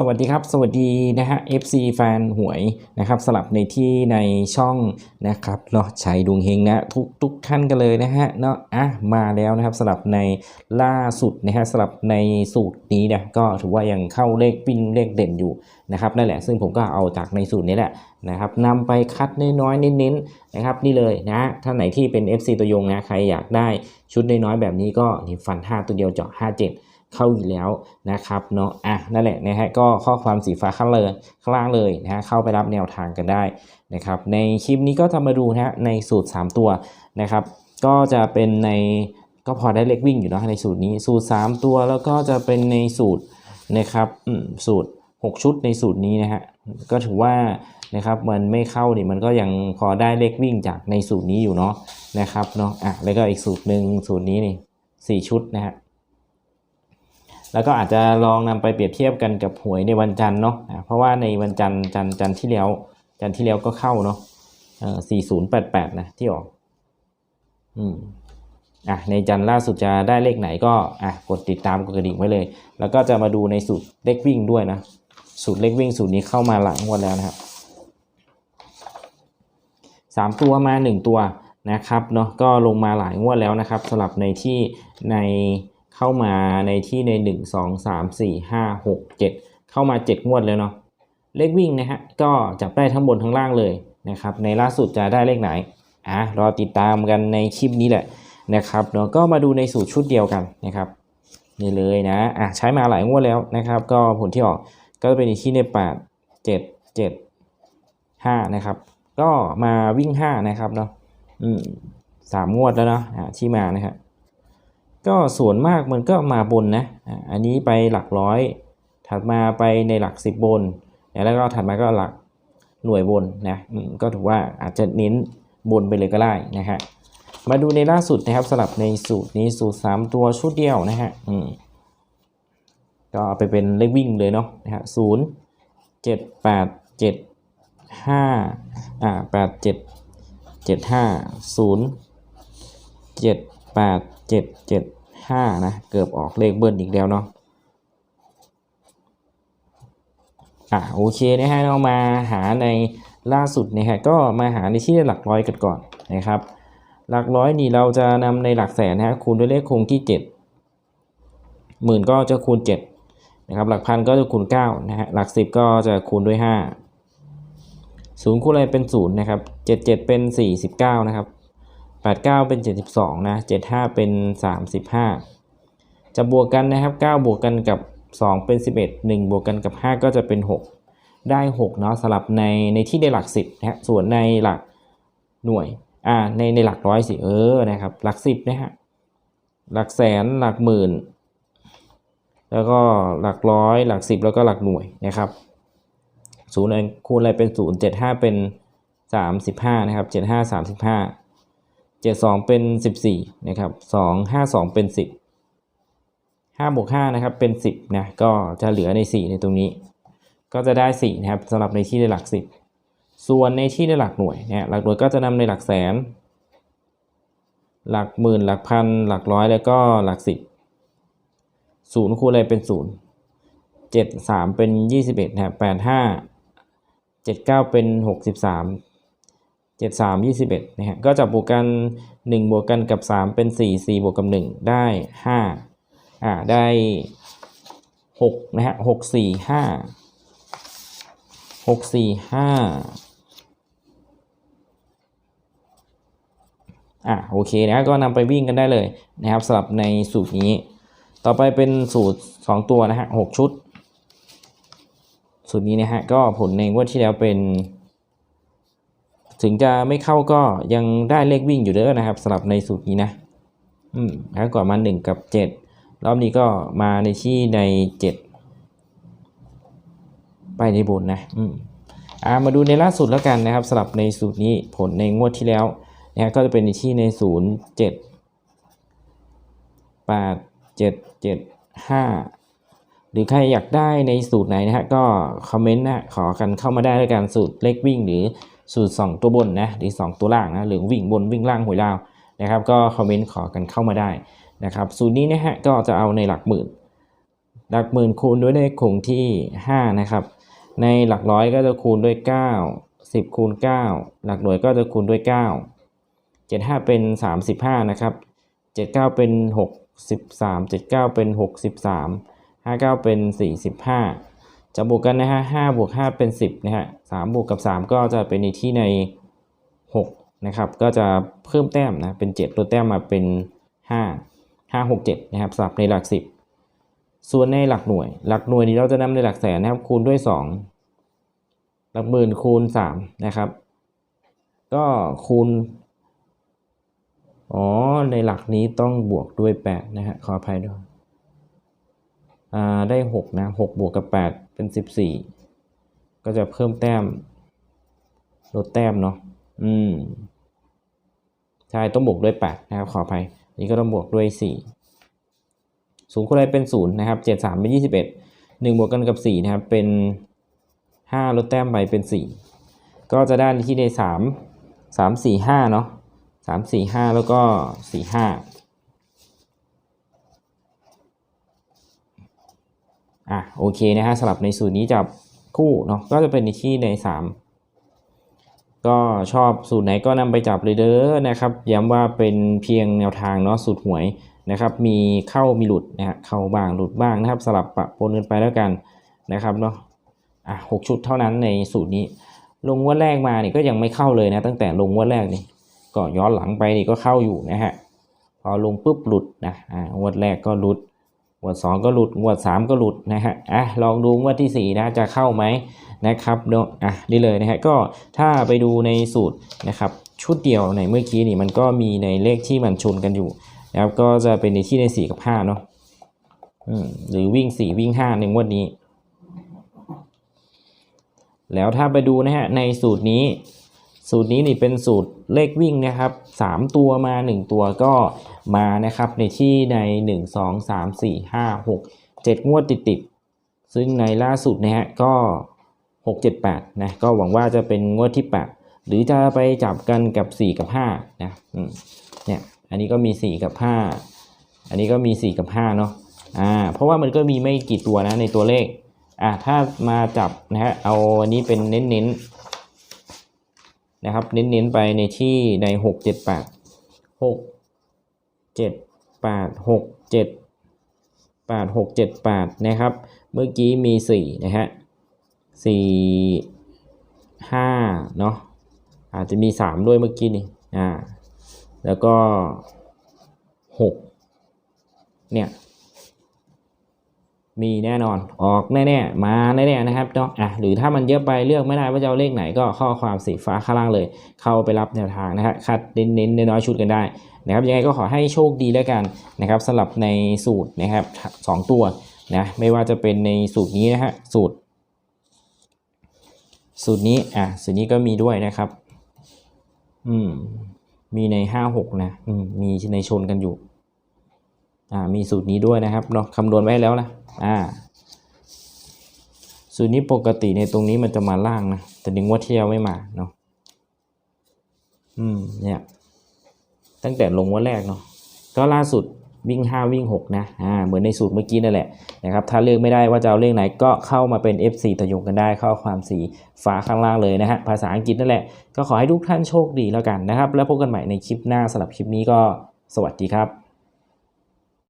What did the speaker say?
สวัสดีครับ สวัสดีนะฮะ FC แฟนหวยนะครับสลับในที่ในช่องนะครับเนาะชัยดวงเฮงนะทุกทุกท่านกันเลยนะฮะเนาะอะมาแล้วนะครับสลับในล่าสุดนะฮะสลับในสูตรนี้นี่ยก็ถือว่ายังเข้าเลขปิ้นเลขเด่นอยู่นะครับนั่นแหละซึ่งผมก็เอาจากในสูตรนี้แหละนะครับนำไปคัดน้อยๆเน้นๆนะครับนี่เลยนะท่านไหนที่เป็น FC ตัวยงนะใครอยากได้ชุดน้อยๆแบบนี้ก็นี่ฟัน 5 ตัวเดียวเจาะ57 เข้าอยู่แล้วนะครับเนาะอะนั่นแหละนะฮะก็ข้อความสีฟ้าข้างเลยข้างล่างเลยนะฮะเข้าไปรับแนวทางกันได้นะครับในคลิปนี้ก็จะมาดูนะฮะในสูตร 3 ตัวนะครับก็จะเป็นในก็พอได้เลขวิ่งอยู่เนาะในสูตรนี้สูตร 3 ตัวแล้วก็จะเป็นในสูตรนะครับสูตร 6 ชุดในสูตรนี้นะฮะก็ถือว่านะครับมันไม่เข้านี่มันก็ยังพอได้เลขวิ่งจากในสูตรนี้อยู่เนาะนะครับเนาะอะแล้วก็อีกสูตรหนึ่งสูตรนี้นี่สี่ชุดนะฮะ แล้วก็อาจจะลองนำไปเปรียบเทียบกันกับหวยในวันจันทร์เนาะเพราะว่าในวันจันทร์จันทร์จันทร์ที่แล้วจันทร์ที่แล้วก็เข้าเนาะสี่ศูนย์แปดแปดนะที่ออก อืมอะในจันทร์ล่าสุดจะได้เลขไหนก็อะกดติดตามกดกระดิ่งไว้เลย แล้วก็จะมาดูในสูตรเลขวิ่งด้วยนะสูตรเลขวิ่งสูตรนี้เข้ามาหลายงวดแล้วนะครับสามตัวมาหนึ่งตัวนะครับเนาะก็ลงมาหลายงวดแล้วนะครับสำหรับในที่ใน เข้ามาในที่ในหนึ่งสองสามสี่ห้าหกเจ็ดเข้ามาเจ็ดงวดแล้วเนาะเลขวิ่งนะฮะก็จับได้ทั้งบนทั้งล่างเลยนะครับในล่าสุดจะได้เลขไหนอะรอติดตามกันในคลิปนี้แหละนะครับเนาะก็มาดูในสูตรชุดเดียวกันนะครับนี่เลยนะอะใช้มาหลายงวดแล้วนะครับ ก็ผลที่ออกก็เป็นที่ในแปดเจ็ดเจ็ดห้านะครับก็มาวิ่งห้านะครับเนาะอืมสามงวดแล้วเนาะอะที่มานะครับ ก็ส่วนมากมันก็มาบนนะ อันนี้ไปหลักร้อย ถัดมาไปในหลักสิบบน แล้วก็ถัดมาก็หลักหน่วยบนนะ ก็ถือว่าอาจจะเน้นบนไปเลยก็ได้นะฮะ มาดูในล่าสุดนะครับสลับในสูตรนี้สูตร 3 ตัวชุดเดียวนะฮะอืมก็เอาไปเป็นเลขวิ่งเลยเนาะนะฮะศูนย์เจ็ดแปดเจ็ดห้าอ่าแปดเจ็ดเจ็ดห้าศูนย์เจ็ดแปดเจ็ดเจ็ด ห้านะ เกือบออกเลขเบิ้ลอีกแล้วเนาะอะโอเคนะฮะเรามาหาในล่าสุดนะฮะก็มาหาในที่หลักร้อยกันก่อนนะครับ หลักร้อยนี่เราจะนำในหลักแสนนะฮะคูณด้วยเลขคงที่เจ็ดหมื่นก็จะคูณเจ็ดนะครับ หลักพันก็จะคูณเก้านะฮะหลักสิบก็จะคูณด้วยห้าศูนย์คูณอะไรเป็นศูนย์นะครับเจ็ดเจ็ดเป็นสี่สิบเก้านะครับ แปดเก้าเป็นเจ็ดสิบสองนะเจ็ดห้าเป็นสามสิบห้าจะบวกกันนะครับเก้าบวกกันกับสองเป็นสิบเอ็ดหนึ่งบวกกันกับห้าก็จะเป็นหกได้หกเนาะสลับในในที่ได้หลักสิบนะฮะส่วนในหลักหน่วย อ่า ในในหลักร้อยสิ เออ นะครับ หลักสิบนะฮะ หลักแสน หลักหมื่น แล้วก็หลักร้อย หลักสิบแล้วก็หลักหน่วยนะครับศูนย์คูณอะไรเป็นศูนย์เจ็ดห้าเป็นสามสิบห้านะครับเจ็ เจ็ดสองเป็นสิบสี่นะครับสองห้าสองเป็นสิบห้าบวกห้านะครับ เป็นสิบนะ ก็จะเหลือในสี่ในตรงนี้ ก็จะได้สี่นะครับสำหรับในที่ได้หลักสิบส่วนในที่ในหลักหน่วยเนี่ยหลักหน่วยก็จะนำในหลักแสน หลักหมื่น หลักพัน หลักร้อย แล้วก็หลักสิบศูนย์คูณอะไรเป็นศูนย์เจ็ดสามเป็นยี่สิบเอ็ดนะแปดห้าเจ็ดเก้าเป็นห กสิบสามเจ็ดสามยี่สิบเอ็ดนะฮะก็จับวกกันหนึ่งบวกกันกับสามเป็นสี่สี่บวกกับหนึ่งได้ห้าอ่า ได้หกนะฮะหกสี่ห้าหกสี่ห้าอะโอเคนะก็นำไปวิ่งกันได้เลยนะครับสำหรับในสูตรนี้ ต่อไปเป็นสูตร 2 ตัวนะฮะหกชุด สูตรนี้นะฮะ ก็ผลในงวดที่แล้วเป็น ถึงจะไม่เข้าก็ยังได้เลขวิ่งอยู่เด้อนะครับสำหรับในสูตรนี้นะอืมแล้วก่อนมา 1 กับ 7 รอบนี้ก็มาในที่ใน 7 ไปในบนนะอืมอ่ามาดูในล่าสุดแล้วกันนะครับสำหรับในสูตรนี้ผลในงวดที่แล้วนะฮะก็จะเป็นที่ในศูนย์เจ็ดแปดเจ็ดเจ็ดห้าหรือใครอยากได้ในสูตรไหนนะฮะก็คอมเมนต์นะขอกันเข้ามาได้ด้วยกันสูตรเลขวิ่งหรือ สูตร 2 ตัวบนนะหรือ 2 ตัวล่างนะหรือวิ่งบนวิ่งล่างหวยลาวนะครับ ก็คอมเมนต์ขอกันเข้ามาได้นะครับ สูตรนี้นะฮะก็จะเอาในหลักหมื่น หลักหมื่นคูณด้วยเลขคงที่ห้านะครับ ในหลักร้อยก็จะคูณด้วยเก้าสิบคูณเก้าหลักหน่วยก็จะคูณด้วยเก้าเจ็ดห้าเป็นสามสิบห้านะครับเจ็ดเก้าเป็นหกสิบสามเจ็ดเก้าเป็นหกสิบสามห้าเก้าเป็นสี่สิบห้า จะบวกกันนะฮะห้าบวกห้าเป็นสิบนะฮะสามบวกกับสามก็จะเป็นในที่ในหกนะครับก็จะเพิ่มแต้มนะเป็นเจ็ดลดแต้มมาเป็นห้าห้าหกเจ็ดนะครับสลับในหลักสิบส่วนในหลักหน่วย หลักหน่วยนี้เราจะนำในหลักแสนนะครับคูณด้วย2หลักหมื่นคูณ3นะครับ ก็คูณอ๋อในหลักนี้ต้องบวกด้วย8นะฮะขออภัยด้วย ได้ 6 นะ 6 บวกกับ 8 เป็น 14 ก็จะเพิ่มแต้ม ลดแต้มเนาะอืมใช่ต้องบวกด้วย 8 นะครับ ขออภัยนี่ก็ต้องบวกด้วย 4 0คูณอะไรเป็น 0 นะครับ 7 3 เป็น 21 1 บวกกันกับ 4 นะครับ เป็น 5 ลดแต้มไปเป็น 4 ก็จะได้ที่ได้ 3 3 4 5 เนาะ3 4 5 แล้วก็ 4 5 อะโอเคนะฮะสลับในสูตรนี้จับคู่เนาะก็จะเป็นที่ในสามก็ชอบสูตรไหนก็นำไปจับเลยเด้อนะครับย้ำว่าเป็นเพียงแนวทางเนาะสูตรหวยนะครับ มีเข้ามีหลุดนะฮะเข้าบ้างหลุดบ้างนะครับ สลับปะปนกันไปแล้วกันนะครับเนาะอะหกชุดเท่านั้นในสูตรนี้ ลงงวดแรกมานี่ก็ยังไม่เข้าเลยนะตั้งแต่ลงงวดแรกนี่ก็ย้อนหลังไปนี่ก็เข้าอยู่นะฮะพอลงปุ๊บหลุดนะอ่างวดแรกก็หลุด งวดสองก็หลุดงวดสามก็หลุดนะฮะอะลองดูงวดที่สี่นะจะเข้าไหมนะครับเนาะอะนี่เลยนะฮะก็ถ้าไปดูในสูตรนะครับชุดเดียวในเมื่อกี้นี่มันก็มีในเลขที่มันชนกันอยู่นะครับก็จะเป็นในที่ใน 4 กับ 5 เนาะอืมหรือวิ่ง 4 วิ่ง 5 ในงวดนี้ แล้วถ้าไปดูนะฮะในสูตรนี้ สูตรนี้นี่เป็นสูตรเลขวิ่งนะครับ 3 ตัวมา 1 ตัวก็ มานะครับในที่ใน 1 2 3 4 5 6 7 งวดติดติดซึ่งในล่าสุดนะฮะก็ 6 7 8นะก็หวังว่าจะเป็นงวดที่ 8 หรือจะไปจับกันกับ 4 กับ5นะเนี่ยอันนี้ก็มี 4 กับ 5 อันนี้ก็มี 4 กับ 5 เนาะอ่าเพราะว่ามันก็มีไม่กี่ตัวนะในตัวเลขอ่าถ้ามาจับนะฮะเอาอันนี้เป็นเน้นๆนะครับ เน้นๆไปในที่ใน 6 7 8 6 7 8 6 7 8 6 7 8นะครับ เมื่อกี้มี4นะฮะ4 5เนาะอาจจะมี3ด้วยเมื่อกี้นี่อ่าแล้วก็หกเนี่ย มีแน่นอน ออกแน่ๆ มาแน่ๆนะครับเนาะอะหรือถ้ามันเยอะไปเลือกไม่ได้ว่าจะเอาเลขไหนก็ข้อความสีฟ้าข้างล่างเลย เข้าไปรับแนวทางนะฮะคัดเน้นๆน้อยๆชุดกันได้นะครับยังไงก็ขอให้โชคดีแล้วกันนะครับสำหรับในสูตรนะครับสองตัวนะไม่ว่าจะเป็นในสูตรนี้นะฮะสูตร สูตรนี้อะสูตรนี้ก็มีด้วยนะครับ อืมมีในห้าหกนะอืมมีในชนกันอยู่ อ่ามีสูตรนี้ด้วยนะครับเนาะคำนวณไว้แล้วนะอ่าสูตรนี้ปกติในตรงนี้มันจะมาล่างนะแต่ดึงว่าเที่ยวไม่มาเนาะอืมเนี่ยตั้งแต่ลงวันแรกเนาะก็ล่าสุดวิ่ง 5 วิ่ง 6 นะ อ่า เหมือนในสูตรเมื่อกี้นั่นแหละนะครับ ถ้าเลือกไม่ได้ว่าจะเอาเลขไหนก็เข้ามาเป็น FC ตะยงกันได้เข้าความสีฟ้าข้างล่างเลยนะฮะ ภาษาอังกฤษนั่นแหละ ก็ขอให้ทุกท่านโชคดีแล้วกันนะครับ แล้วพบกันใหม่ในคลิปหน้าสำหรับคลิปนี้ก็สวัสดีครับ